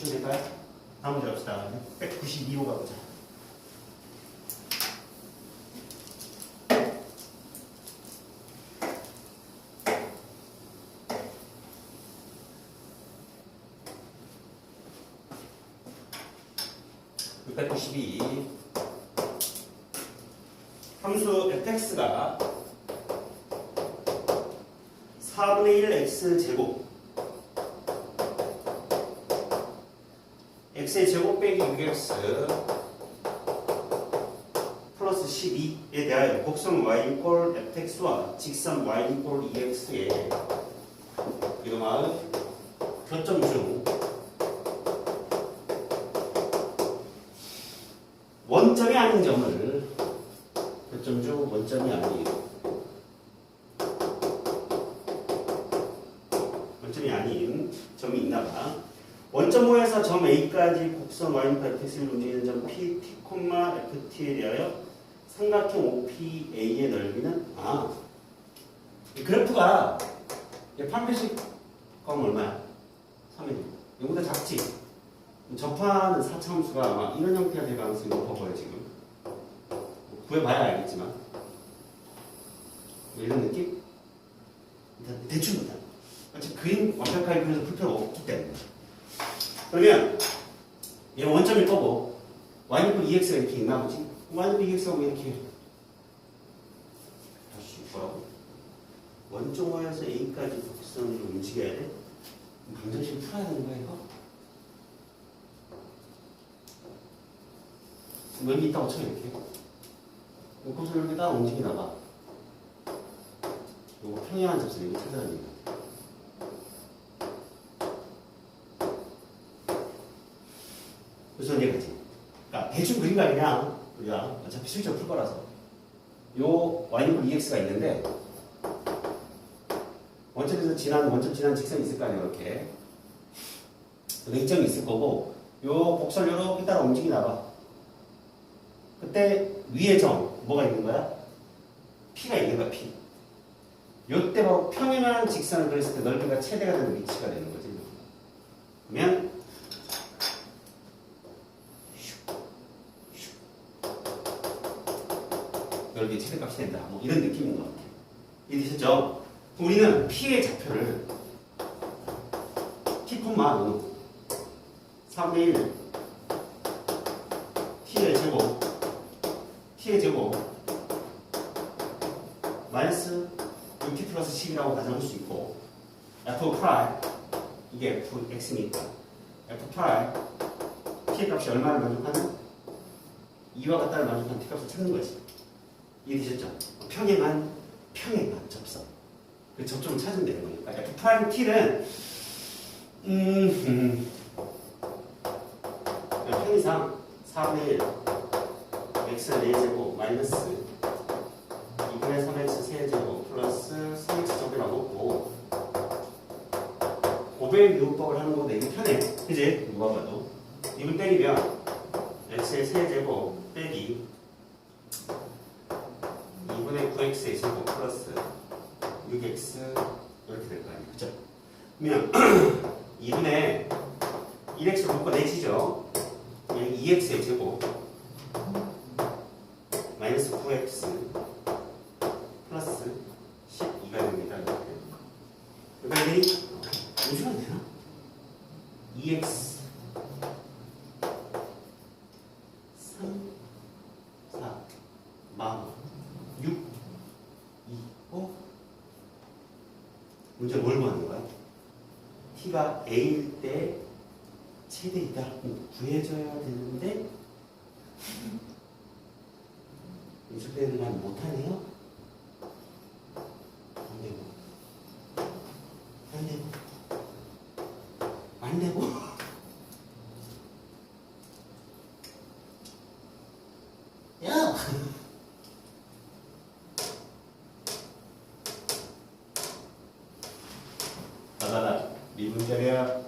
대충 될까요? 다음 문제 갑시다. 192로 가보자. (692) 함수 fx가 4분의 1 x 제곱 x의 제곱 빼기 6x 플러스 12에 대하여 곡선 y 이꼴 fx와 직선 y 이꼴 2x의 이름하여 교점 중 원점이 아닌 점을 교점 중 원점이 아닌 원점이 아닌 점이 있나 봐. 원점 모에서 점 A까지 곡선 y fx를 움직이는 점 P, T, FT에 대하여 삼각형 OPA의 넓이는 아, 이 그래프가 8표식 건 얼마야? 3일. 이거보다 작지? 접하는 사차함수가 아마 이런 형태가 될 가능성이 높아 보여 지금. 구해봐야 알겠지만 뭐 이런 느낌? 일단 대충 일단 어차피 그림 완벽하게 그려서 풀 필요가 없기 때문에 그러면 얘 원점일 거고 y는 2x가 이렇게 있나 보지? y는 2x하고 이렇게 다시 뭐라고? 원점에서 a까지 곡선으로 움직여야 돼? 방정식 풀어야 되는 거야 이거? 여기 있다고 쳐 이렇게 이렇게 따라 움직이나 봐 이거 평행한 접선 이거 찾아야 됩니다 무슨 얘기지? 거 아니냐? 우리가 어차피 실적 풀 거라서. 요 y는 2x가 있는데 원점에서 지난 원점 지난 직선이 있을 거 아니에요 이렇게. 이점이 있을 거고 요 곡선 이렇게 따라 움직이나 봐. 그때 위에 점 뭐가 있는 거야? P가 있는 거야 P. 요때 바로 평행한 직선을 그렸을 때 넓이가 최대가 되는 위치가 되는 거지. 그러면 넓이 최대값이 된다. 뭐 이런 느낌인 것 같아요. 이해되셨죠? 우리는 P의 좌표를 T, 어느 3의 1 T의 제곱 T의 제곱 마이너스 6T 플러스 10이라고 가정할 수 있고 F 프라이 이게 Fx니까 F 프라이 T의 값이 얼마를 만족하는? 2와 같다를 만족하는 T 값을 찾는 거지. 이해되셨죠? 평행한 평행한 접선. 그 접점을 찾으면 되는 거니까. F 프라임 T는 음, 음. 편의상 4분의 1 x 4제곱 마이너스 2분의 3x 세제곱 플러스 3x 제곱이라고 놓고 고백 유법을 하는 건데 이게 편해. 그지? 누가 봐도. 이걸 때리면 x의 세제곱 빼기 2분의 9x의 제곱 플러스 6x 이렇게 될 거 아니에요. 그죠? 그러면 2분의 1x로 묶어 내지죠? 그냥 2x의 제곱 마이너스 9x 플러스 12가 됩니다. 이렇게. 이 무시가 되나? 2x 3 4 마음 6 2 5 문제 뭘 구하는 거야? t가 a일 때 최대이다. 구해줘야 되는데? 때는 난 못하네요 안 되고 안 되고 안 되고 야 나가다 미분자리야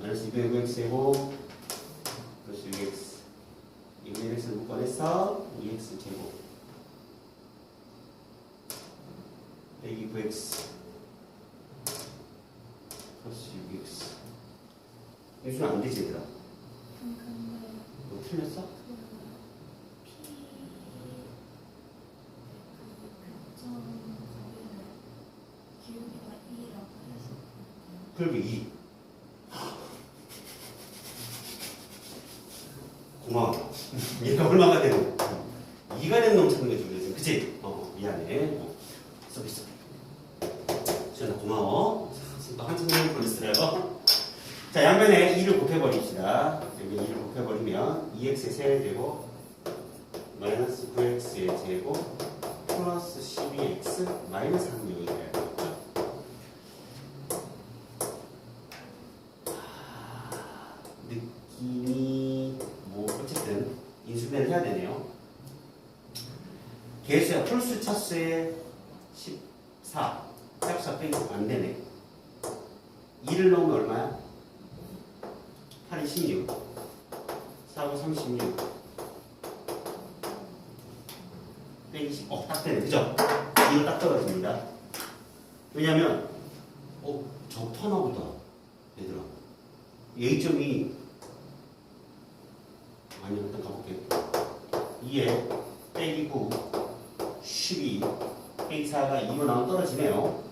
마이너스 200x제곱 플러스 6x 200x를 묶어내서 2x 제곱. 빼기 9x 플러스 6x 요즘 안 되지 얘들아. 뭐 틀렸어? 그그 기울기가 2라고 했었거든요. 그리고 2. 고마워. 얘가 얼마가 되는 2가 되는 놈 찾는 게 중요해. 그치? 어, 미안해. 어, 쏘리. 지현아 고마워. 자, 또 한참 좀 보냈어요. 자, 양변에 2를 곱해버립시다. 여기 2를 곱해버리면 2x의 세제곱 마이너스 9x의 제곱 플러스 12x 마이너스 3이 돼요. 느낌이 뭐 어쨌든 인수분해를 해야 되네요. 개수야 풀수 차수의 14 짝수 빼기 안 되네. 2를 넣으면 얼마야? 8이 16 4고 36 빼기 10 어, 딱 되네. 그죠? 이거 딱 떨어집니다. 왜냐면 어, 저 터나보다 얘들아 A점이 아니 일단 가볼게 2에 빼기 9 12 빼기 4가 2로 나오면 떨어지네요.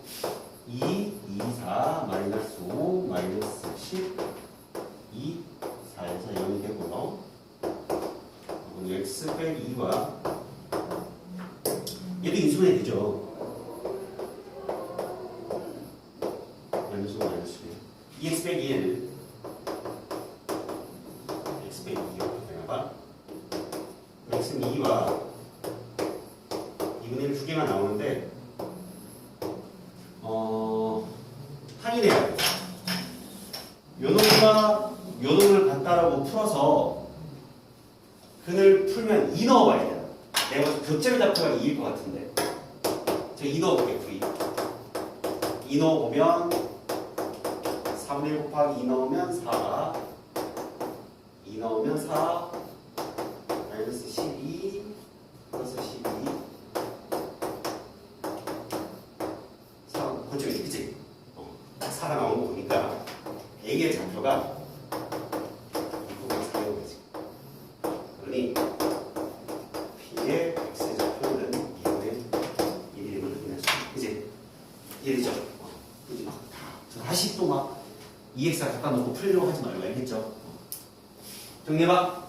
2, 2, 4 마이너스 5 마이너스 10 2, 4에서 0이 되고요 그리고 x 빼기 2와 얘도 인수분해 되죠. 마이너스 5 마이너스 1 2x 빼기 1 x 빼기 2 이렇게 되나봐 x는 2와 2분의 1 두 개가 나오는데 어 항이래야 돼. 요 놈과 요 놈을 갖다라고 풀어서 근을 풀면 2 넣어봐야 돼요. 내가 봐서 교점이 잡혀가 2일 것 같은데 제가 2 넣어볼게요. V 2 넣어보면 3분의 1 곱하기 2 넣으면 4 2 넣으면 4 마이너스 12 플러스 12 4 그쪽이지 그치? 어, 딱 4가 나오는 거 보니까. A의 좌표가 이 부분이 4여기지 그러니 P의 X의 좌표는 2분의 1임을 확인할 수 있다 그치? 1이죠? 어, 그지 막 다, 다시 또 막 EX가 갖다 놓고 풀려고 하지 말고 알겠죠? 어. 정리해봐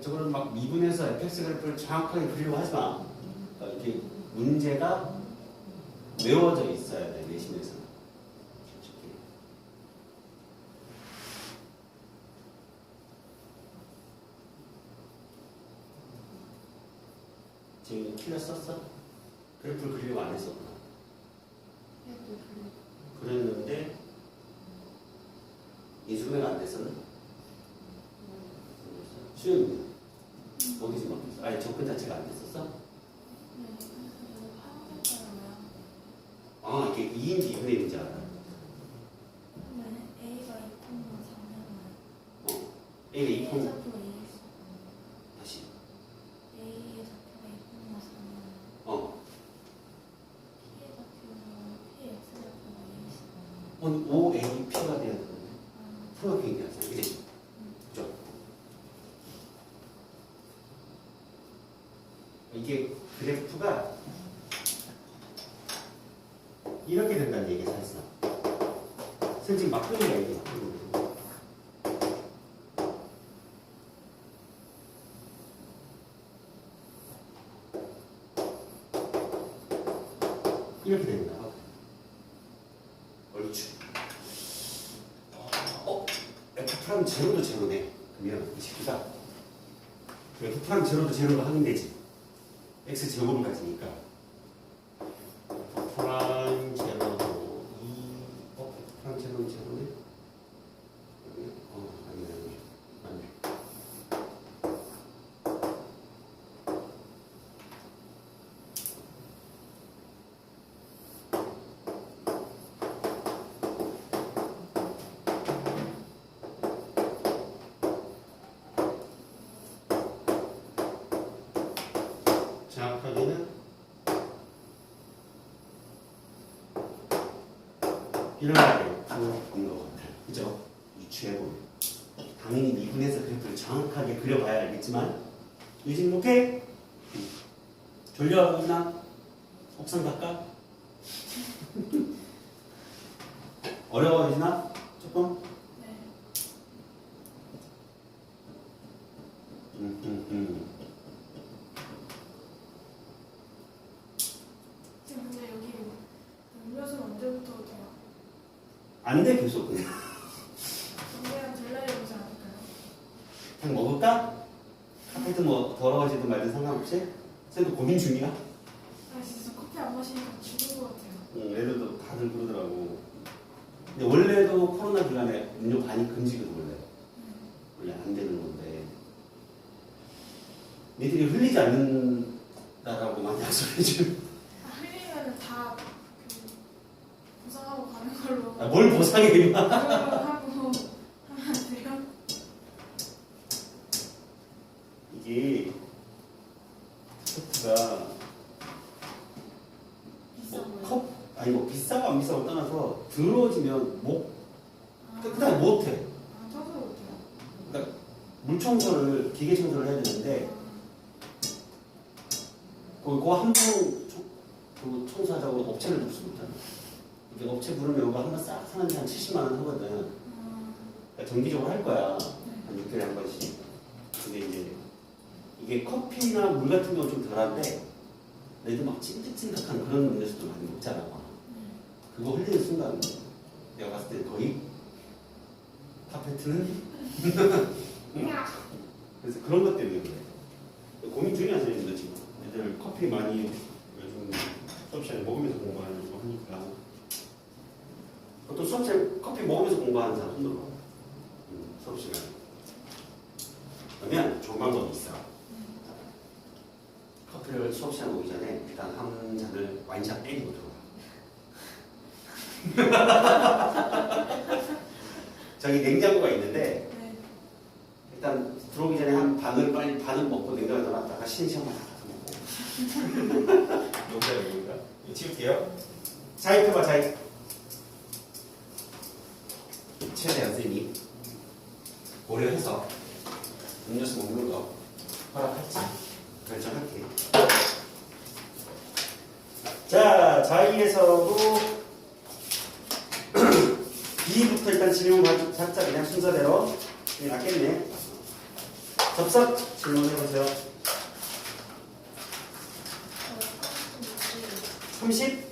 저거는 막 미분해서 fx 그래프를 정확하게 그리려고 하지 마. 그러니까 이렇게 문제가 외워져 있어야 돼 내신에서. 지금 썼어? 그래프를 그리려고 안 했었구나. 얘도 그리고 그랬는데 인수분해가 안 됐었나? 수영이 어디서 바뀌었어? 아니 접근 자체가 안 됐었어? 네, 그래서 화학했잖아요. 아 이게 2인지 2분의 1인지 알아? 그러면 A가 2콤마 3면 어 A가 2 A의 콤 좌표가 2x 다시 A의 좌표가 2콤마 3면 어 P의 좌표는 Px 좌표가 2x 오늘 5AP가 돼야 되는데 돼야 되 그지? 그죠? 이게 그래프가 이렇게 된다는 얘기 사실상 선생님 막 거야 이게 막 거. 이렇게 됩니다. 옳지. 어, 프라임 제로도 제로네. 그러면 이 식구가 F 프라임 제로도 제로로 하면 되지. X 제곱을 가지니까. 게 있는 것 같아요. 그죠? 유추해 보면. 당연히 미분해서 그래프를 정확하게 그려봐야 알겠지만, 유진 오케이? 졸려있나? 옥상 갈까? 어려워지나? 조금? 네. 음, 음, 음. 지금 근데 여기 음료수 언제부터 돼요? 안 돼, 계속. 보지 않을까요? 그냥 먹을까? 카페도 뭐 더러워지든 말든 상관없이? 쌤도 고민 중이야? 아 진짜 커피 안 마시니까 죽은 것 같아요. 응, 애들도 다들 그러더라고. 근데 원래도 코로나 기간에 음료 반입 금지거든, 원래. 원래 안 되는 건데. 니들이 흘리지 않는다라고 많이 약속해줘. 아, 흘리면은 다그 보상하고 가는 걸로. 아, 뭘 보상해, 임마. 하고 하면 안 돼요? 이게, 스포트가 비싸 보여요. 컵, 아니 뭐 비싸고 안 비싸고 떠나서 더러워지면 못, 아, 그냥 못해. 아 저도 못해요. 그러니까 물 청소를, 기계 청소를 해야 되는데, 그거 한번 그 청소하자고 업체를 부르습니다. 이게 업체 부르면 이거 한번 싹 하는데 한 70만 원 하거든. 아, 그러니까 정기적으로 할 거야. 네. 한 6개월에 한 번씩. 근데 이제 이게 커피나 물 같은 경우 좀 덜한데 너희들 막 찐득찐득한 그런 음료수도 많이 먹잖아. 네. 그거 흘리는 순간 내가 봤을 때 거의 카페트는 그래서 그런 것 때문에 그래. 고민 중이야 선생님도 지금. 애들 커피 많이 요즘 수업 시간에 먹으면서 공부하려고 하니까. 또 수업 시간에 커피 먹으면서 공부하는 사람 손들어. 음, 수업 시간에. 그러면 좋은 방법이 있어. 커피를 수업 시간 오기 전에 일단 한 잔을 와인샷 때리고 들어가. 저기 냉장고가 있는데 네. 일단 들어오기 전에 한 반을 빨리 반은 먹고 냉장고에 넣어놨다가 쉬는 시간만 다 먹고. 이거 치울게요. 자입해봐 자입. 최대한 선생님이 고려해서 음료수 먹는 거 허락할지 결정할게. 자, 자의에서도 B부터 일단 질문 받자 그냥 순서대로 이게 낫겠네. 접속 질문해보세요. 36.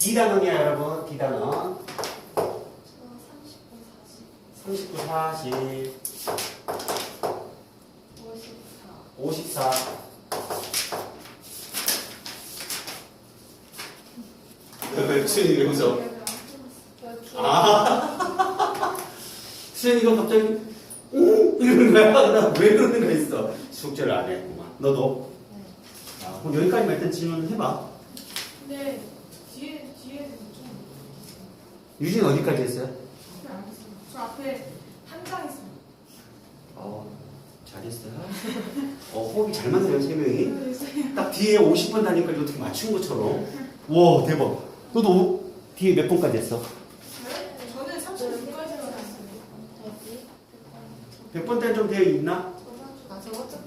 D단원이야 여러분. D단원. 저 39, 39, 40, 54. 54. 수현이 왜 웃어? 여기 아. 수현이 가 갑자기 응? 이러는 거야. 나왜 그러는 거 있어? 숙제를 안 했구만. 너도? 네. 아, 그럼 여기까지만 일단 질문 해봐. 근데 뒤에 뒤에는 좀 유진 어디까지 했어요? 앞에 한 장 있어요. 어, 잘했어요. 어, 호흡이 잘 맞네요, 세 명이. 딱 뒤에 50번 다니까 어떻게 맞춘 것처럼. 와, 대박. 너도 오- 뒤에 몇 번까지 했어? 네? 저는 36까지만 했어요. 여기 100번 때는 좀 되어 있나? 아 저거 좀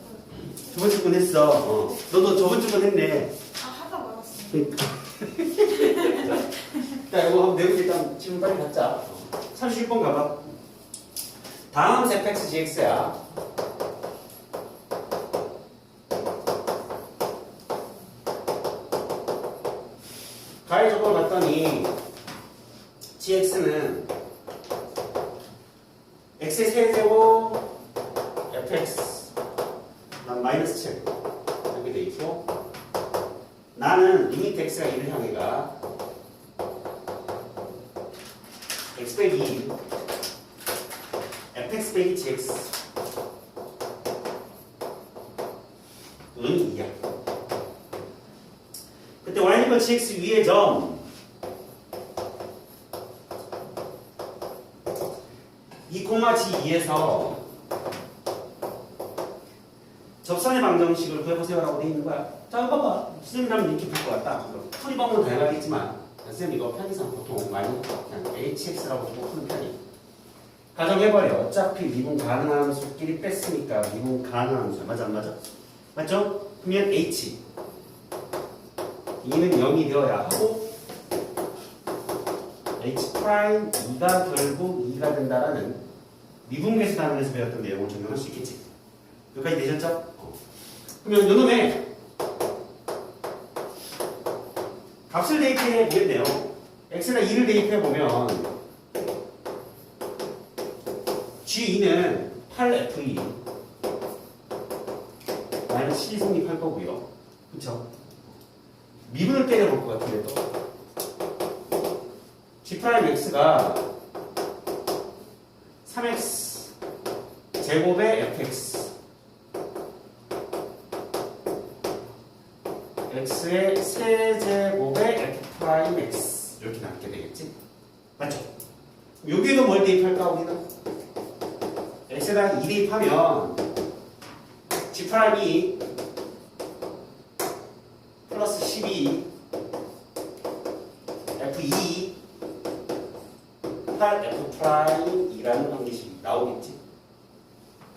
저번 주건 했어. 어. 너도 저번 주건 했네. 아 하다 말았어요. 그러니까. 자, 이거 한번 내고 일단 질문 빨리 받자. 어. 36번 가봐. 다음 fx gx야. 가의 조건을 봤더니 gx는 x의 세제곱 fx 난 마이너스 7 이렇게 돼 있고 나는 리미트 x가 1을 향해 가 x 빼기 2 fx 빼기 gx 은 2야 그때 y니까 gx 위의 점 2, g2에서 접선의 방정식을 구해보세요라고 돼 있는 거야. 자, 봐봐. 선생님이라면 이렇게 볼 것 같다. 풀이 방법은 다양하겠지만 선생님 이거 편의상 보통 많이 그냥 hx라고 주고 푸는 편이. 가정해버려. 어차피 미분 가능한 함수끼리 뺐으니까 미분 가능한 함수 맞아 안 맞아? 맞죠? 그러면 h 2는 0이 되어야 하고 h 프라임 2가 결국 2가 된다라는 미분계수 단원에서 배웠던 내용을 적용할 수 있겠지. 여기까지 되셨죠? 어. 그러면 요놈의 값을 대입해 보겠네요. x나 2를 대입해 보면 g2는 8f2 마이너스 7이 성립할 거고요. 그쵸? 미분을 때려볼 것 같은데 또 g 프라임 x가 3x 제곱의 fx x의 세제곱의 f 프라임 x 이렇게 남게 되겠지? 맞죠? 여기에도 뭘 대입할까 우리는? X에다가 2 대입하면 g 프라임이 플러스 12 f2 8 f 프라임이라는 방식이 나오겠지?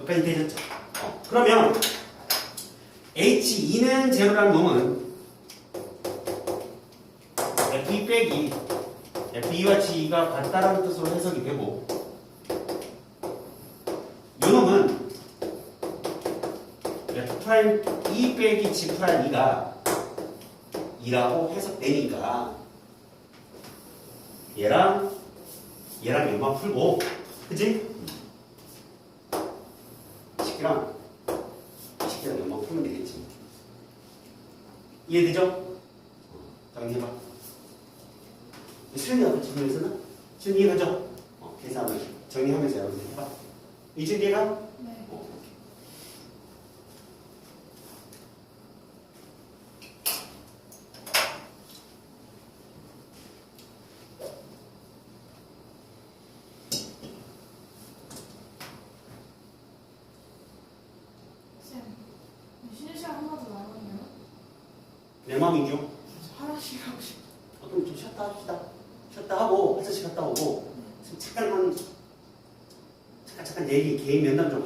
여기까지 되셨죠? 어, 그러면 H2는 제로라는 놈은 F2 빼기 F2와 G2가 같다라는 뜻으로 해석이 되고 요 놈은 F 프라임 2 빼기 G 프라임 2가 2라고 해석되니까 얘랑 얘랑 얘만 풀고 그지? 식기랑 식기랑 연방 풀면 되겠지. 이해되죠? 정리해봐. 수련이가 같이 정리해서는? 수련이 이해가죠? 어, 계산을 정리하면서 여러분 해봐. 이제 이해가? 네. 어, 오케이. 쌤, 쉬는 시간 한 번 더 나오네요. 화장실 가고 싶어. 어, 그럼 좀 쉬었다 합시다. 쉬었다 하고 화장실 갔다 오고 지금 잠깐만 잠깐 잠깐 얘기 개인 면담 좀